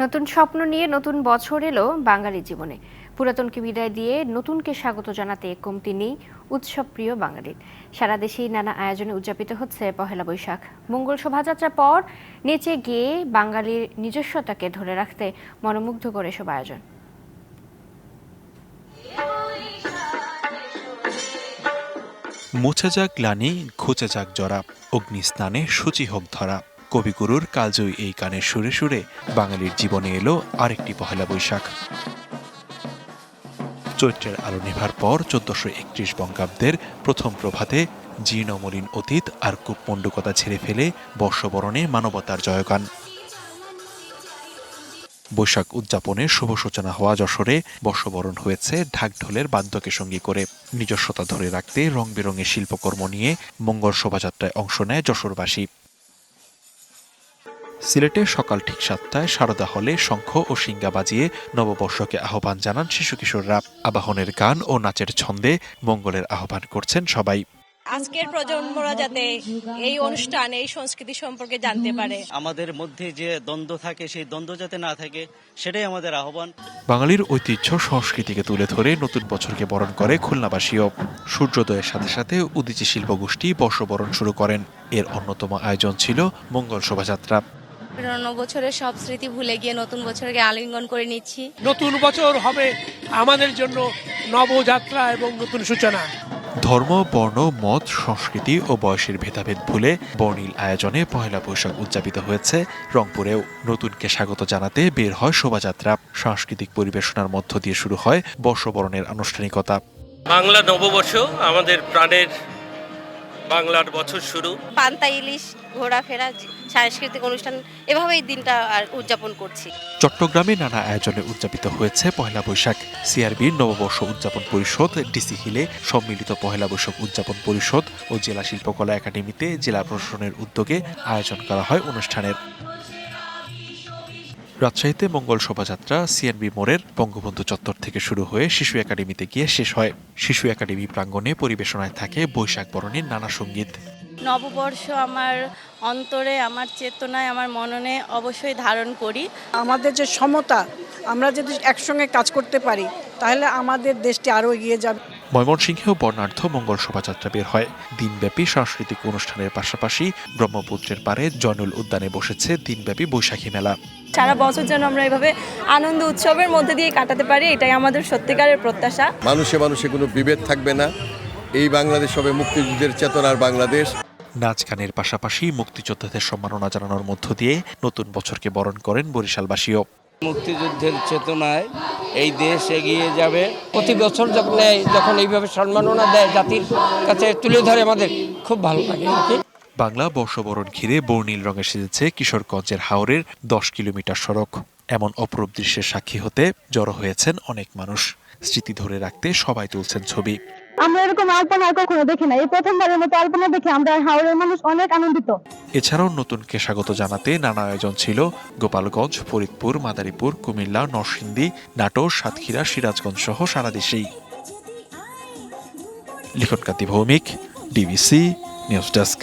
নতুন স্বপ্ন নিয়ে নতুন বছর এলো বাঙালির জীবনে। পুরাতনকে বিদায় দিয়ে নতুনকে স্বাগত জানাতে কমতি নেই উৎসব প্রিয় বাঙালির। সারা দেশেই নানা আয়োজনে উদযাপিত হচ্ছে পহেলা বৈশাখ। মঙ্গল শোভাযাত্রার পর নেচে গিয়ে বাঙালির নিজস্বতাকে ধরে রাখতে মনোমুগ্ধ করে সব আয়োজন। মুছে যাক গ্লানি, ঘুচে যাক জরা অগ্নি স্নানে সূচি হোক ধরা। কবিগুরুর কালজয়ী এই গানের সুরে সুরে বাঙালির জীবনে এলো আরেকটি পহেলা বৈশাখ। চৈত্রের আলো নেভার পর চোদ্দশো একত্রিশ বঙ্গাব্দের প্রথম প্রভাতে জীর্ণমলিন অতীত আর কূপমণ্ডকতা ছেড়ে ফেলে বর্ষবরণে মানবতার জয়গান। বৈশাখ উদযাপনের শুভ সূচনা হওয়া যশোরে বর্ষবরণ হয়েছে ঢাকঢোলের বাদ্যকে সঙ্গী করে। নিজস্বতা ধরে রাখতে রং বেরঙের শিল্পকর্ম নিয়ে মঙ্গল শোভাযাত্রায় অংশ নেয় যশোরবাসী। সিলেটে সকাল ঠিক সাতটায় সারদা হলে শঙ্খ ও সিঙ্গা বাজিয়ে নববর্ষকে আহ্বান জানান শিশু কিশোররা। আবাহনের গান ও নাচের ছন্দে মঙ্গলের আহ্বান করছেন সবাই। আজকের প্রজন্মরা যাতে এই অনুষ্ঠান এই সংস্কৃতি সম্পর্কে জানতে পারে। আমাদের মধ্যে যে দ্বন্দ্ব থাকে সেই দ্বন্দ্ব যাতে না থাকে সেটাই আমাদের আহ্বান। বাঙালির ঐতিহ্য সংস্কৃতিকে তুলে ধরে নতুন বছরকে বরণ করে খুলনাবাসীও। সূর্যোদয়ের সাথে সাথে উদীচী শিল্পগোষ্ঠী বর্ষবরণ শুরু করেন। এর অন্যতম আয়োজন ছিল মঙ্গল শোভাযাত্রা। পুরনো বছরের সব স্মৃতি ভুলে গিয়ে নতুন বছরকে আলিঙ্গন করে নিচ্ছি। নতুন বছর হবে আমাদের জন্য নবযাত্রা এবং নতুন সূচনা। ধর্ম বর্ণ মত সংস্কৃতি ও বয়সের ভেদাভেদ ভুলে বর্ণিল আয়োজনে পহেলা বৈশাখ উদযাপিত হয়েছে। রংপুরেও নতুনকে স্বাগত জানাতে বের হয় শোভাযাত্রা। সাংস্কৃতিক পরিবেশনার মধ্য দিয়ে শুরু হয় বর্ষবরণের আনুষ্ঠানিকতা। বাংলা নববর্ষ আমাদের প্রাণের বাংলার বছর শুরু। পান্তা ইলিশ ঘোরাফেরা সাংস্কৃতিক অনুষ্ঠান এভাবেই দিনটা আর উদযাপন করছি। চট্টগ্রামে নানা আয়োজনে উদযাপিত হয়েছে পহেলা বৈশাখ। সিআরবির নববর্ষ উদযাপন পরিষদ ডিসি হিলে সম্মিলিত পহেলা বৈশাখ উদযাপন পরিষদ ও জেলা শিল্পকলা একাডেমিতে জেলা প্রশাসনের উদ্যোগে আয়োজন করা হয় অনুষ্ঠানের। রাজশাহীতে মঙ্গল শোভাযাত্রা সিএনবি মোড়ের বঙ্গবন্ধু চত্বর থেকে শুরু হয়ে শিশু একাডেমিতে গিয়ে শেষ হয়। শিশু একাডেমি প্রাঙ্গণে পরিবেশনায় থাকে বৈশাখ বরণের নানা সংগীত। নববর্ষ আমার অন্তরে আমার চেতনায় আমার মননে অবশ্যই ধারণ করি। আমাদের যে সমতা আমরা যদি একসঙ্গে কাজ করতে পারি তাহলে আমাদের দেশটি আরও এগিয়ে যাবে। ময়মনসিংহেও বর্ণাঢ্য মঙ্গল শোভাযাত্রা বের হয়। দিনব্যাপী সাংস্কৃতিক অনুষ্ঠানের পাশাপাশি ব্রহ্মপুত্রের পারে জয়নুল উদ্যানে বসেছে দিনব্যাপী বৈশাখী মেলা। সারা বছর যেন আমরা এভাবে আনন্দ উৎসবের মধ্যে দিয়ে কাটাতে পারি এটাই আমাদের সত্যিকারের প্রত্যাশা। মানুষে মানুষে কোনো বিভেদ থাকবে না। এই বাংলাদেশ হবে মুক্তিযুদ্ধের চেতনার বাংলাদেশ। নাচ গানের পাশাপাশি মুক্তিযোদ্ধাদের সম্মাননা জানানোর মধ্য দিয়ে নতুন বছরকে বরণ করেন বরিশালবাসীও। মুক্তিযুদ্ধের চেতনায় এই দেশ এগিয়ে যাবে। প্রতি বছর যখন নেয় যখন এইভাবে সম্মাননা দেয় জাতির কাছে তুলে ধরে আমাদের খুব ভালো লাগে বাংলা বর্ষবরণ ঘিরে বর্ণিল রঙে সেজেছে কিশোরগঞ্জের হাওরের দশ কিলোমিটার সড়ক। এমন অপরূপ দৃশ্যের সাক্ষী হতে জড়ো হয়েছেন অনেক মানুষ। স্মৃতি ধরে রাখতে সবাই তুলছেন ছবি। আমরা এরকম আলপনা আর কখনো দেখি না এই প্রথমবারের মতো আলপনা দেখে আমরা হাওড়ের মানুষ অনেক আনন্দিত। এছাড়াও নতুন কেশাগত জানাতে নানা আয়োজন ছিল। গোপালগঞ্জ, ফরিদপুর, মাদারীপুর, কুমিল্লা, নরসিংদী, নাটোর, সাতক্ষীরা, সিরাজগঞ্জ সহ সারা দেশেই। Likhonkanti Bhowmik, DBC, news desk.